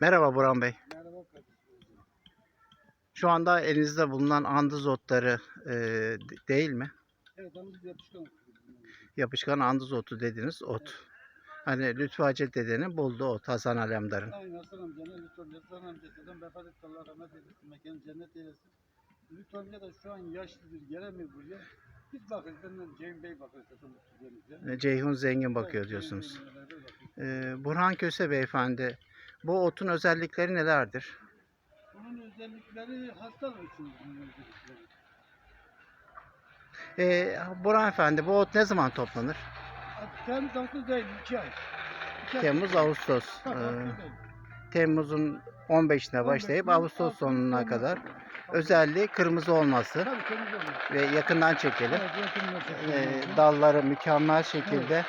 Merhaba Burhan Bey. Merhaba kardeşim. Şu anda elinizde bulunan andız otları e, de- değil mi? Evet biz yapışkan Yapışkan andız otu dediğiniz ot. Hani Lütfü Hacı dedenin bulduğu ot Hasan Alemdar'ın. Aynı Hasan amcanın Lütfü Hasan amcasından vefat etti Allah rahmet eylesin. Mekanı cennet eylesin. Lütfü amca da şu an yaşlıdır gelemiyor buraya. Biz bakıyoruz benden Cem Bey bakıyor zaten bu tüzlerimize. E, Ceyhun Zengin bakıyor diyorsunuz. E, Burhan Köse beyefendi, bu otun özellikleri nelerdir? Bunun özellikleri hastalık için bunun özellikleri. E, Burhan Efendi, bu ot ne zaman toplanır? Temiz Ağustos değil, iki ay. İki ay. Temmuz, Ağustos. E, değil. Temmuz'un 15'ine başlayıp 15'ine, Ağustos sonuna kadar. Özelliği kırmızı olması Tabii ve yakından çekelim. Evet, yakınına çekelim. E, dalları mükemmel şekilde.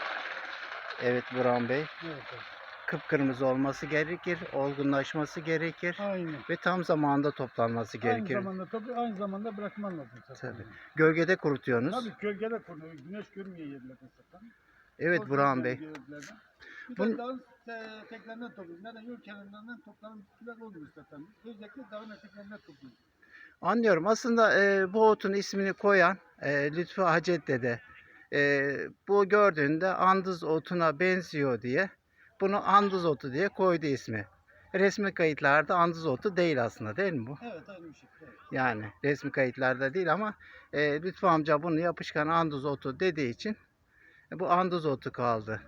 Evet Burhan Bey. Evet, evet. Kıpkırmızı olması gerekir, olgunlaşması gerekir Aynen. ve tam zamanında toplanması gerekir. Aynı zamanda tabii aynı zamanda bırakman lazım zaten. Tabii. Gölgede kurutuyorsunuz. Tabii gölgede konuyor. Güneş görmüyor yerlerden zaten. Evet Toz Burhan Bey. yerlerden. Bir Bun- de dağın te- eteklerinden topluyoruz. Neden? Yol kenarlarından toplanan bitkiler oluyor zaten. Özellikle dağın eteklerinden topluyoruz. Anlıyorum. Aslında e, bu otun ismini koyan e, Lütfü Hacet dede e, bu gördüğünde andız otuna benziyor diye bunu andız otu diye koydu ismi. Resmi kayıtlarda andız otu değil aslında değil mi bu? Evet aynı şey. Evet. Yani resmi kayıtlarda değil ama e, Lütfü amca bunu yapışkan andız otu dediği için e, bu andız otu kaldı.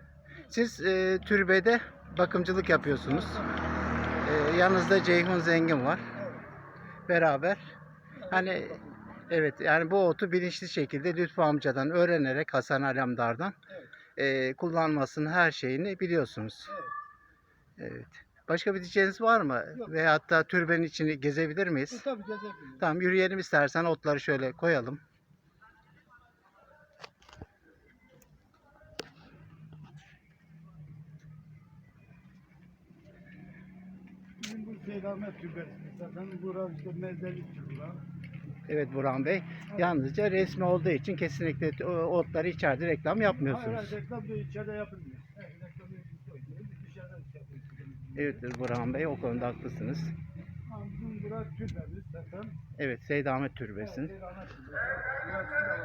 Siz e, türbede bakımcılık yapıyorsunuz. E, yanınızda Ceyhun Zengin var. Beraber. Hani- Evet. evet yani bu otu bilinçli şekilde Lütfü amcadan öğrenerek Hasan Alemdar'dan Evet. E, kullanmasını her şeyini biliyorsunuz. Evet. Evet. Başka bir diyeceğiniz var mı? Yok. Veyahut da türbenin içini gezebilir E, miyiz? tabii gezebiliriz. Tamam yürüyelim istersen otları şöyle koyalım. Bizim bu Seydamet Türbesi zaten. Burası işte mezarlık türbesi. Evet Burhan Bey. Yalnızca resmi olduğu için kesinlikle otları içeride reklam yapmıyorsunuz. hayır, reklam da içeride yapılmıyor. Evet, reklam şey. Evet Burhan Bey o konuda haklısınız. Bizim burası türbemiz zaten. Evet Seydamet Türbesi. Evet, Seydamet Türbesi.